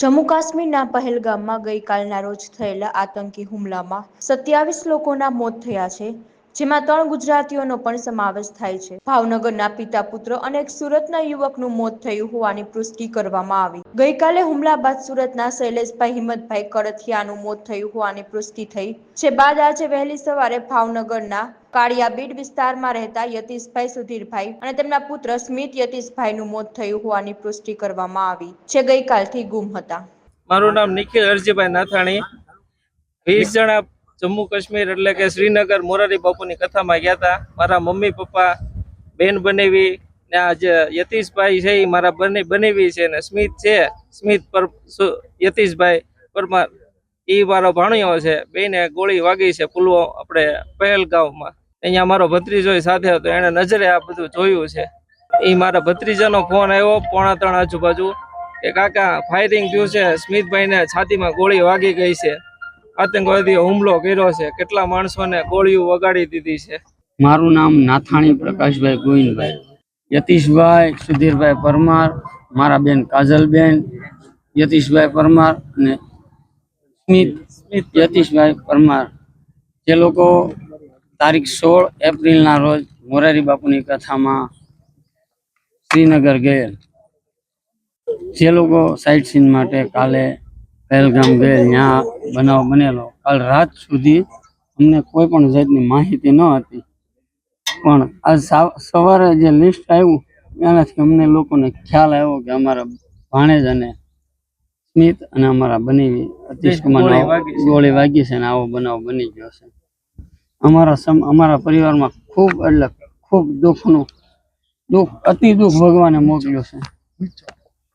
જમ્મુ કાશ્મીરના પહેલગામમાં ગઈકાલના રોજ થયેલા આતંકી હુમલામાં સત્યાવીસ લોકોના મોત થયા છે, જેમાં ત્રણ ગુજરાતીઓનો પણ સમાવેશ થાય છે. ભાવનગરના પિતા પુત્ર અને એક સુરતના યુવકનું મોત થયું હોવાની પુષ્ટિ કરવામાં આવી. ગઈકાલે હુમલા બાદ સુરતના શૈલેષભાઈ, હિંમતભાઈ કડથિયાનું મોત થયું હોવાની પુષ્ટિ થઈ છે બાદ આજે વહેલી સવારે ભાવનગરના કાળિયાબીડ વિસ્તારમાં રહેતા યતીશભાઈ સુધીરભાઈ અને તેમના પુત્ર સ્મિત યતીશભાઈનું મોત થયું હોવાની પુષ્ટિ કરવામાં આવી છે ગઈકાલથી ગુમ હતા. મારું નામ નિખિલ હરજીભાઈ નાથાણી. વીસ જણા જમ્મુ કાશ્મીર એટલે કે શ્રીનગર મોરારી બાપુની કથામાં ગયા હતા. મારા મમ્મી, પપ્પા, બેન બનેવી ને આ જે યતીશભાઈ છે એ મારા બંને, બનેવી છે ને સ્મિત છે. સ્મિત પર યતીશભાઈ પરમાર એ મારો ભાણિયો છે. બેને ગોળી વાગી છે પુલવો, આપણે પહેલગાંવમાં અહીંયા મારો ભત્રીજો સાથે હતો એને નજરે આ બધું જોયું છે. એ મારા ભત્રીજાનો ફોન આવ્યો પોણા ત્રણ આજુબાજુ. કે કાકા ફાયરિંગ થયું છે. સ્મિતભાઈને છાતીમાં ગોળી વાગી ગઈ છે. આતંકવાદીઓ હુમલો કર્યો છે. કેટલા માણસોને ગોળીઓ વગાડી દીધી છે. મારું નામ નાથાણી પ્રકાશભાઈ ગોવિંદભાઈ. યતીશભાઈ સુધીરભાઈ પરમાર મારા બેન કાજલબેન યતીશભાઈ પરમાર અને સ્મિત સ્મિત યતીશભાઈ પરમાર. જે લોકો તારીખ સોળ એપ્રિલના રોજ મોરારી બાપુની કથામાં શ્રીનગર ગયેલ. જે લોકો સાઇટ સીન માટે કાલે પહેલગામ ગયેલ ત્યાં બનાવ બનેલો. કાલ રાત સુધી અમને કોઈ પણ જાતની માહિતી ન હતી. પણ આજ સવારે જે લિસ્ટ આવ્યું એનાથી અમને લોકોને ખ્યાલ આવ્યો કે અમારા ભાણેજ અને સ્મિત અને અમારા બની અતિશ કુમાર. ગોળી વાગી છે. અને આવો બનાવ બની ગયો છે. અમારા સમ અમારા પરિવારમાં ખૂબ એટલે ખૂબ દુઃખનું દુઃખ અતિ દુઃખ ભગવાને મોકલ્યું છે.